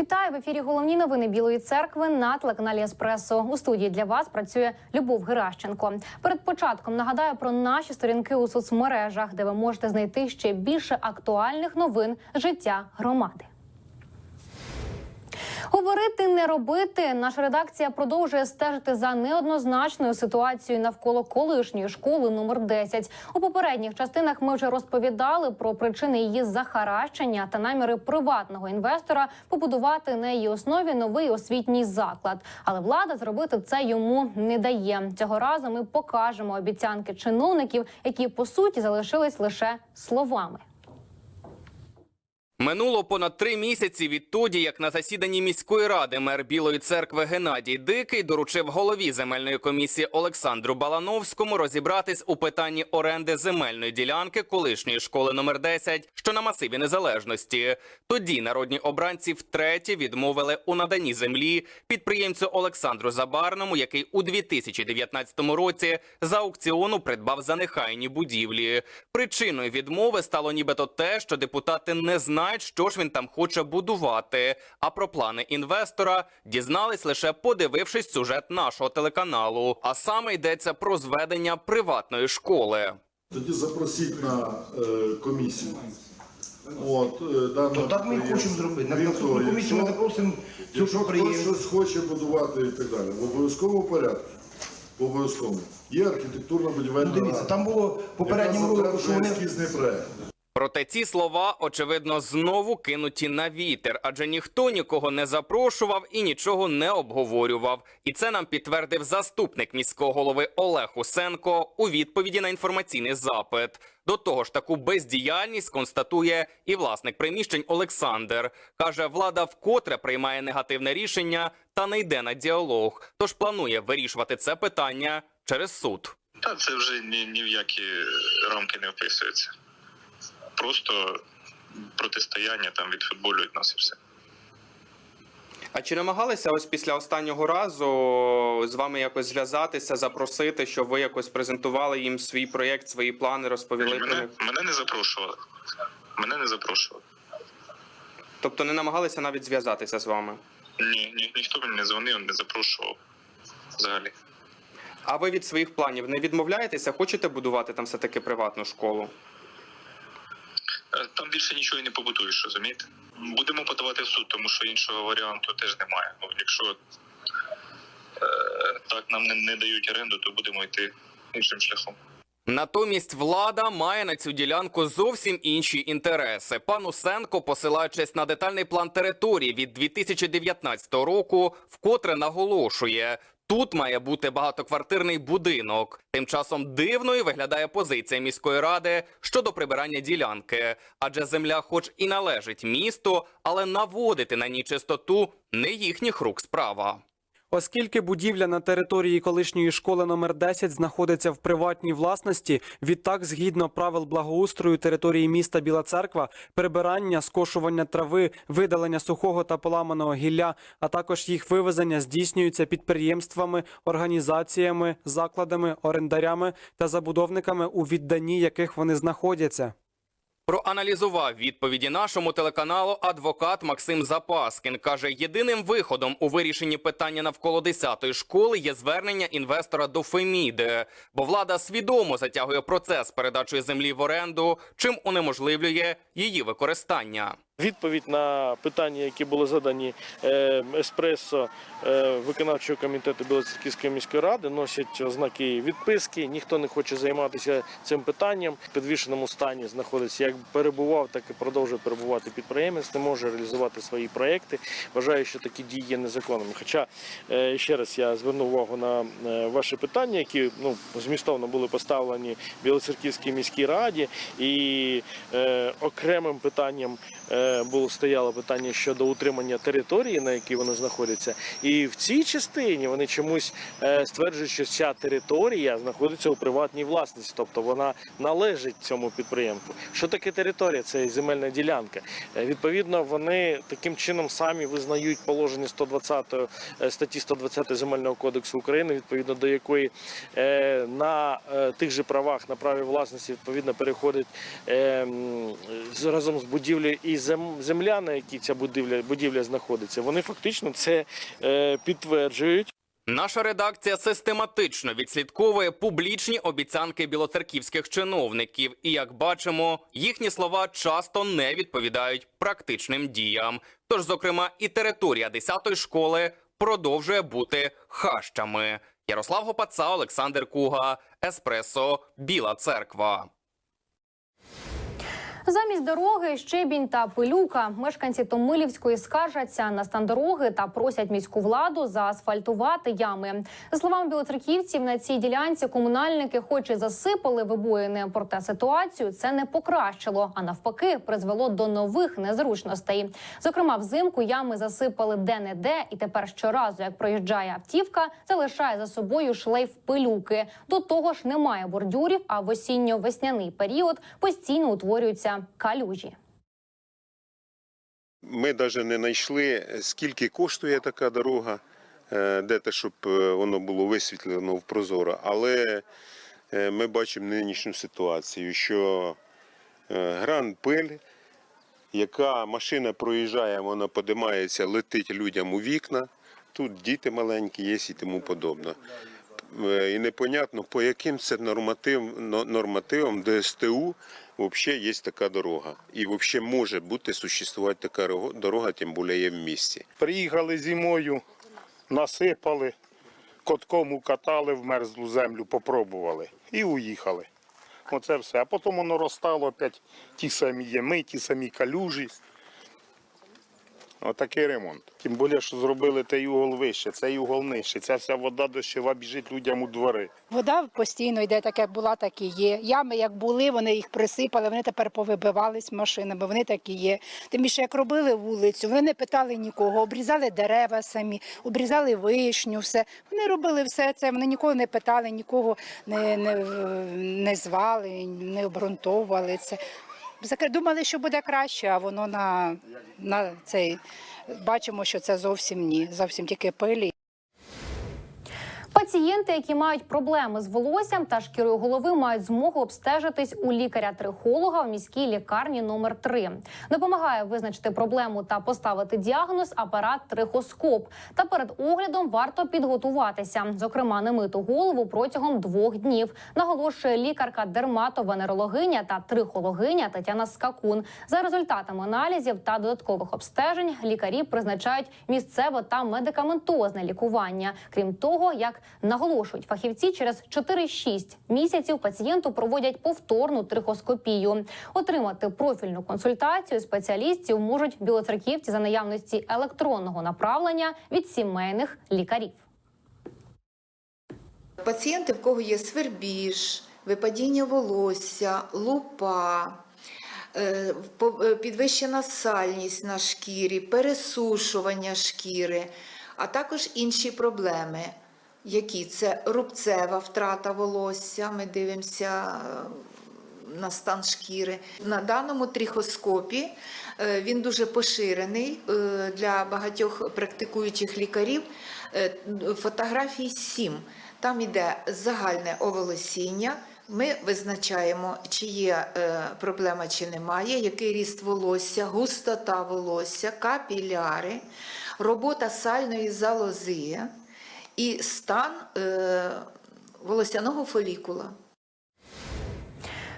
Вітаю в ефірі. Головні новини Білої церкви на телеканалі Еспресо. У студії для вас працює Любов Геращенко. Перед початком нагадаю про наші сторінки у соцмережах, де ви можете знайти ще більше актуальних новин життя громади. Говорити не робити. Наша редакція продовжує стежити за неоднозначною ситуацією навколо колишньої школи номер 10. У попередніх частинах ми вже розповідали про причини її захаращення та наміри приватного інвестора побудувати на її основі новий освітній заклад. Але влада зробити це йому не дає. Цього разу ми покажемо обіцянки чиновників, які по суті залишились лише словами. Минуло понад три місяці відтоді, як на засіданні міської ради мер Білої церкви Геннадій Дикий доручив голові земельної комісії Олександру Балановському розібратись у питанні оренди земельної ділянки колишньої школи номер 10, що на масиві незалежності. Тоді народні обранці втретє відмовили у наданні землі підприємцю Олександру Забарному, який у 2019 році за аукціону придбав занехайні будівлі. Причиною відмови стало нібито те, що депутати не знають, що ж він там хоче будувати. А про плани інвестора дізнались лише подивившись сюжет нашого телеканалу. А саме йдеться про зведення приватної школи. Тоді запросіть на е, комісію. От, е, То так ми і хочемо зробити. На наступну комісію ми якщо- запросимо цю Якщо хтось щось хоче будувати і так далі, в обов'язковому порядку, в обов'язковому, є архітектурно будівельна Ну, дивіться, там було в попередньому ролику, що вони ескізний проект. Проте ці слова, очевидно, знову кинуті на вітер, адже ніхто нікого не запрошував і нічого не обговорював. І це нам підтвердив заступник міського голови Олег Усенко у відповіді на інформаційний запит. До того ж, таку бездіяльність констатує і власник приміщень Олександр. каже, влада вкотре приймає негативне рішення та не йде на діалог. Тож планує вирішувати це питання через суд. Та це вже ні, ні в які рамки не вписується. Просто протистояння там відфутболюють нас і все. А чи намагалися ось після останнього разу з вами якось зв'язатися, запросити, щоб ви якось презентували їм свій проєкт, свої плани, розповіли про Мене, них? мене не запрошували. Мене не запрошували. Тобто не намагалися навіть зв'язатися з вами? Ні, ні, ніхто мені не дзвонив, не запрошував взагалі. А ви від своїх планів не відмовляєтеся? Хочете будувати там все таки приватну школу? Е, Там більше нічого і не побудуєш, розумієте? Будемо подавати в суд, тому що іншого варіанту теж немає. Ну, якщо е, так нам не, не дають оренду, то будемо йти іншим шляхом. Натомість влада має на цю ділянку зовсім інші інтереси. Пан Усенко, посилаючись на детальний план території від 2019 року, вкотре наголошує. Тут має бути багатоквартирний будинок. Тим часом дивною виглядає позиція міської ради щодо прибирання ділянки, адже земля, хоч і належить місту, але наводити на ній чистоту не їхніх рук справа. Оскільки будівля на території колишньої школи номер 10 знаходиться в приватній власності, відтак, згідно правил благоустрою території міста Біла Церква, прибирання, скошування трави, видалення сухого та поламаного гілля, а також їх вивезення здійснюється підприємствами, організаціями, закладами, орендарями та забудовниками, у відданні яких вони знаходяться. Проаналізував відповіді нашому телеканалу адвокат Максим Запаскін. Каже, єдиним виходом у вирішенні питання навколо 10-ї школи є звернення інвестора до Феміди, бо влада свідомо затягує процес передачі землі в оренду, чим унеможливлює її використання. Відповідь на питання, які були задані е, еспресо е, виконавчого комітету Білоцерківської міської ради, носять ознаки відписки. Ніхто не хоче займатися цим питанням. В підвішеному стані знаходиться як перебував, так і продовжує перебувати підприємець. Не може реалізувати свої проекти. Вважаю, що такі дії є незаконними. Хоча е, ще раз я зверну увагу на ваші питання, які ну змістовно були поставлені Білоцерківській міській раді, і е, окремим питанням. е, Було стояло питання щодо утримання території, на якій вони знаходяться, і в цій частині вони чомусь е, стверджують, що ця територія знаходиться у приватній власності, тобто вона належить цьому підприємству. Що таке територія? Це земельна ділянка. Е, Відповідно, вони таким чином самі визнають положення 120 е, статті 120 земельного кодексу України, відповідно до якої на тих же правах на праві власності відповідно переходить разом з будівлею і землею зем- земля, на якій ця будівля, будівля знаходиться, вони фактично це е, підтверджують. Наша редакція систематично відслідковує публічні обіцянки білоцерківських чиновників, і як бачимо, їхні слова часто не відповідають практичним діям. Тож, зокрема, і територія 10-ї школи продовжує бути хащами. Ярослав Гопаца, Олександр Куга, Еспресо, Біла Церква. Замість дороги щебінь та пилюка. Мешканці Томилівської скаржаться на стан дороги та просять міську владу заасфальтувати ями. За словами білоцерківців, на цій ділянці комунальники, хоч і засипали вибоїни, проте ситуацію це не покращило, а навпаки, призвело до нових незручностей. Зокрема, взимку ями засипали де-не-де, і тепер щоразу, як проїжджає автівка, залишає за собою шлейф пилюки. До того ж, немає бордюрів, а в осінньо-весняний період постійно утворюються калюжі. Ми навіть не знайшли, скільки коштує така дорога, е, де те, щоб е, воно було висвітлено в прозоро. Але е, ми бачимо нинішню ситуацію, що гран пиль, яка машина проїжджає, вона подимається, летить людям у вікна. Тут діти маленькі є і тому подобне. І непонятно, по яким це норматив, нормативам ДСТУ взагалі є така дорога. І взагалі може бути существувати така дорога, тим більше є в місті. Приїхали зимою, насипали, котком укатали в мерзлу землю, попробували і уїхали. Оце все. А потім воно розстало опять ті самі ями, ті самі калюжі. Отакий ремонт. Тим більше, що зробили той угол вище, цей угол нижче. Ця вся вода дощова біжить людям у двори. Вода постійно йде, так як була, так і є. Ями як були, вони їх присипали, вони тепер повибивались машинами, вони так і є. Тим більше, як робили вулицю, вони не питали нікого, обрізали дерева самі, обрізали вишню, все. Вони робили все це, вони нікого не питали, нікого не, не, не звали, не обґрунтовували це. Думали, що буде краще, а воно на, на цей. Бачимо, що це зовсім ні, зовсім тільки пилі. Пацієнти, які мають проблеми з волоссям та шкірою голови, мають змогу обстежитись у лікаря-трихолога в міській лікарні номер 3 Допомагає визначити проблему та поставити діагноз апарат трихоскоп. Та перед оглядом варто підготуватися, зокрема, не миту голову протягом двох днів. Наголошує лікарка дерматовенерологиня та трихологиня Тетяна Скакун. За результатами аналізів та додаткових обстежень лікарі призначають місцеве та медикаментозне лікування. Крім того, як наголошують фахівці, через 4-6 місяців пацієнту проводять повторну трихоскопію. Отримати профільну консультацію спеціалістів можуть білоцерківці за наявності електронного направлення від сімейних лікарів. Пацієнти, в кого є свербіж, випадіння волосся, лупа, е, е, підвищена сальність на шкірі, пересушування шкіри, а також інші проблеми, які це рубцева втрата волосся. Ми дивимося е, на стан шкіри. На даному трихоскопі е, він дуже поширений е, для багатьох практикуючих лікарів. Фотографій 7. Там йде загальне оволосіння. Ми визначаємо, чи є проблема, чи немає, який ріст волосся, густота волосся, капіляри, робота сальної залози і стан е, волосяного фолікула.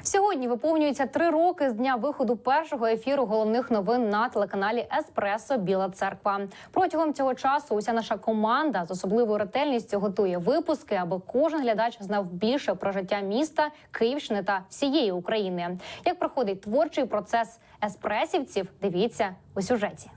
Сьогодні виповнюється три роки з дня виходу першого ефіру головних новин на телеканалі Еспресо Біла Церква. Протягом цього часу уся наша команда з особливою ретельністю готує випуски, аби кожен глядач знав більше про життя міста, Київщини та всієї України. Як проходить творчий процес еспресівців? Дивіться у сюжеті.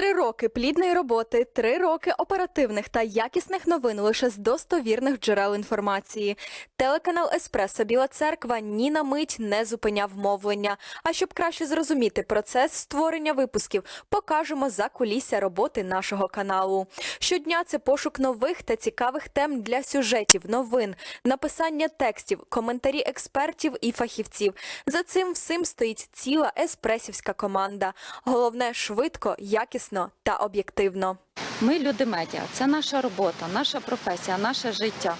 Три роки плідної роботи, три роки оперативних та якісних новин лише з достовірних джерел інформації. Телеканал Еспресо Біла Церква ні на мить не зупиняв мовлення. А щоб краще зрозуміти процес створення випусків, покажемо за кулісся роботи нашого каналу. Щодня це пошук нових та цікавих тем для сюжетів, новин, написання текстів, коментарі експертів і фахівців. За цим всім стоїть ціла еспресівська команда. Головне швидко, якісно та об'єктивно. Ми люди медіа, це наша робота, наша професія, наше життя.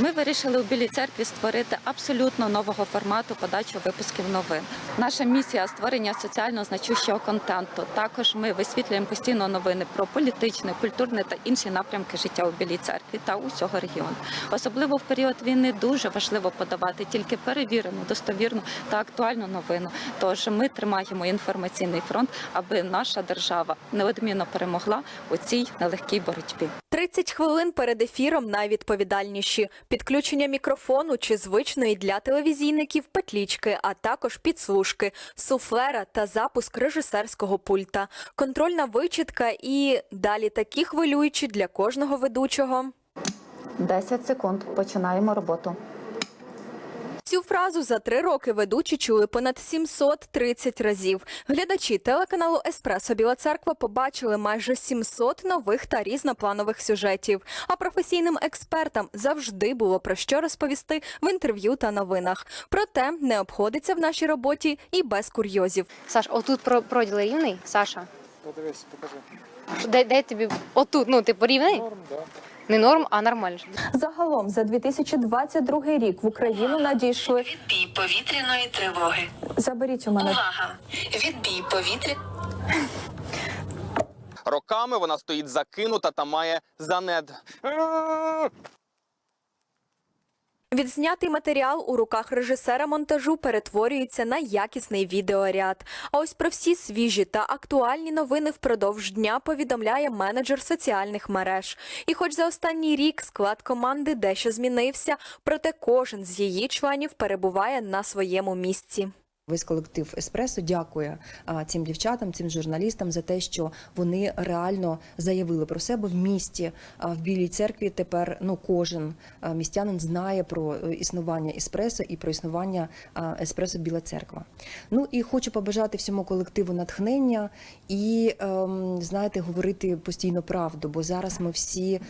Ми вирішили у Білій церкві створити абсолютно нового формату подачу випусків новин. Наша місія створення соціально значущого контенту. Також ми висвітлюємо постійно новини про політичне, культурне та інші напрямки життя у Білій церкві та усього регіону. Особливо в період війни дуже важливо подавати тільки перевірену, достовірну та актуальну новину. Тож ми тримаємо інформаційний фронт, аби наша держава неодмінно перемогла у цій нелегкій боротьбі. 30 хвилин перед ефіром найвідповідальніші підключення мікрофону чи звичної для телевізійників петлічки, а також підслужки, суфлера та запуск режисерського пульта, контрольна вичітка і далі такі хвилюючі для кожного ведучого. 10 секунд. Починаємо роботу. Цю фразу за три роки ведучі чули понад 730 разів. Глядачі телеканалу Еспресо Біла Церква побачили майже 700 нових та різнопланових сюжетів. А професійним експертам завжди було про що розповісти в інтерв'ю та новинах. Проте не обходиться в нашій роботі і без курйозів. Саш, отут про проділ рівний, Саша. Подивись, покажи. Дай, дай тобі отут, ну типу рівний? Не норм, а нормально. Загалом за 2022 рік в Україну надійшли Відбій повітряної тривоги. заберіть у мене Увага! Відбій повітря. Роками вона стоїть закинута та має занед. Відзнятий матеріал у руках режисера монтажу перетворюється на якісний відеоряд. А ось про всі свіжі та актуальні новини впродовж дня повідомляє менеджер соціальних мереж. І хоч за останній рік склад команди дещо змінився, проте кожен з її членів перебуває на своєму місці. Весь колектив Еспресо дякує цим дівчатам, цим журналістам за те, що вони реально заявили про себе в місті. А в Білій церкві тепер ну кожен містянин знає про е, існування Еспресо і про існування Еспресо Біла Церква. Ну і хочу побажати всьому колективу натхнення і ем, знаєте, говорити постійно правду, бо зараз ми всі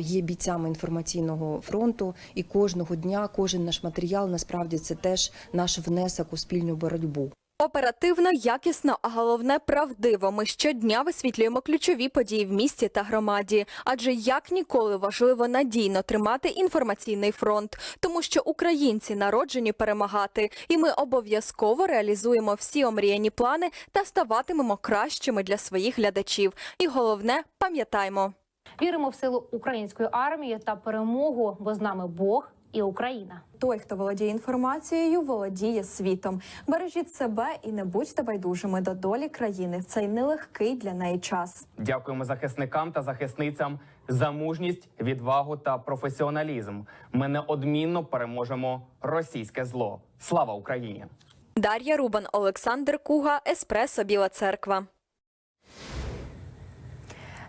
є бійцями інформаційного фронту, і кожного дня кожен наш матеріал насправді це теж наш внесок у спільну боротьбу. Оперативно, якісно, а головне правдиво. Ми щодня висвітлюємо ключові події в місті та громаді. Адже як ніколи важливо надійно тримати інформаційний фронт, тому що українці народжені перемагати, і ми обов'язково реалізуємо всі омріяні плани та ставатимемо кращими для своїх глядачів. І головне, пам'ятаймо. Віримо в силу української армії та перемогу, бо з нами Бог і Україна. Той, хто володіє інформацією, володіє світом. Бережіть себе і не будьте байдужими до долі країни в цей нелегкий для неї час. Дякуємо захисникам та захисницям за мужність, відвагу та професіоналізм. Ми неодмінно переможемо російське зло. Слава Україні! Дар'я Рубан, Олександр Куга, Еспресо Біла Церква.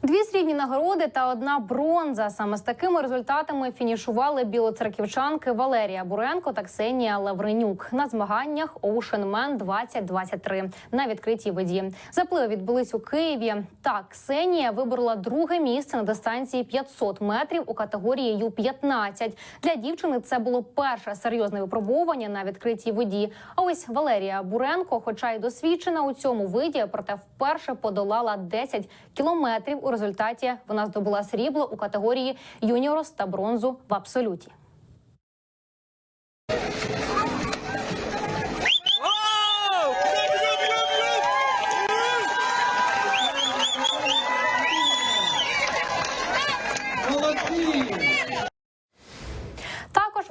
Дві срібні нагороди та одна бронза. Саме з такими результатами фінішували білоцерківчанки Валерія Буренко та Ксенія Лавренюк на змаганнях Man 2023 на відкритій воді. Запливи відбулись у Києві. Так, Ксенія виборола друге місце на дистанції 500 метрів у категорії Ю-15. Для дівчини це було перше серйозне випробування на відкритій воді. А ось Валерія Буренко, хоча й досвідчена у цьому виді, проте вперше подолала 10 кілометрів. У результаті вона здобула срібло у категорії юніорс та бронзу в абсолюті.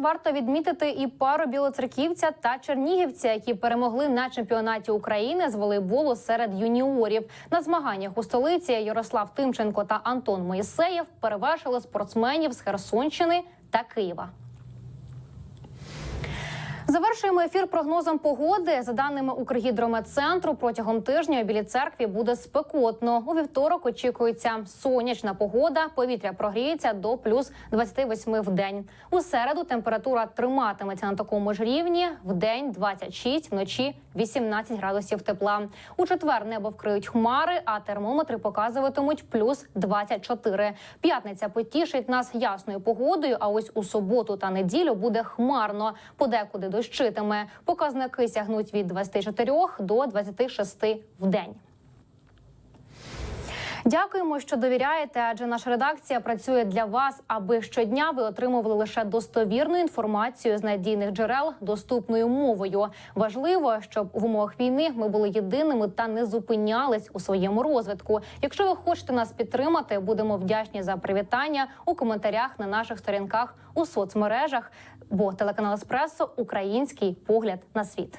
Варто відмітити і пару білоцерківця та чернігівця, які перемогли на чемпіонаті України з волейболу серед юніорів. На змаганнях у столиці Ярослав Тимченко та Антон Моїсеєв перевершили спортсменів з Херсонщини та Києва. Завершуємо ефір прогнозом погоди. За даними Укргідрометцентру, протягом тижня у білій церкві буде спекотно. У вівторок очікується сонячна погода. Повітря прогріється до плюс 28 в день. У середу температура триматиметься на такому ж рівні. В день 26, вночі 18 градусів тепла. У четвер небо вкриють хмари, а термометри показуватимуть плюс 24. П'ятниця потішить нас ясною погодою. А ось у суботу та неділю буде хмарно. Подекуди дощитиме. Показники сягнуть від 24 до 26 в день. Дякуємо, що довіряєте, адже наша редакція працює для вас, аби щодня ви отримували лише достовірну інформацію з надійних джерел доступною мовою. Важливо, щоб в умовах війни ми були єдиними та не зупинялись у своєму розвитку. Якщо ви хочете нас підтримати, будемо вдячні за привітання у коментарях на наших сторінках у соцмережах. Бо телеканал Еспресо український погляд на світ.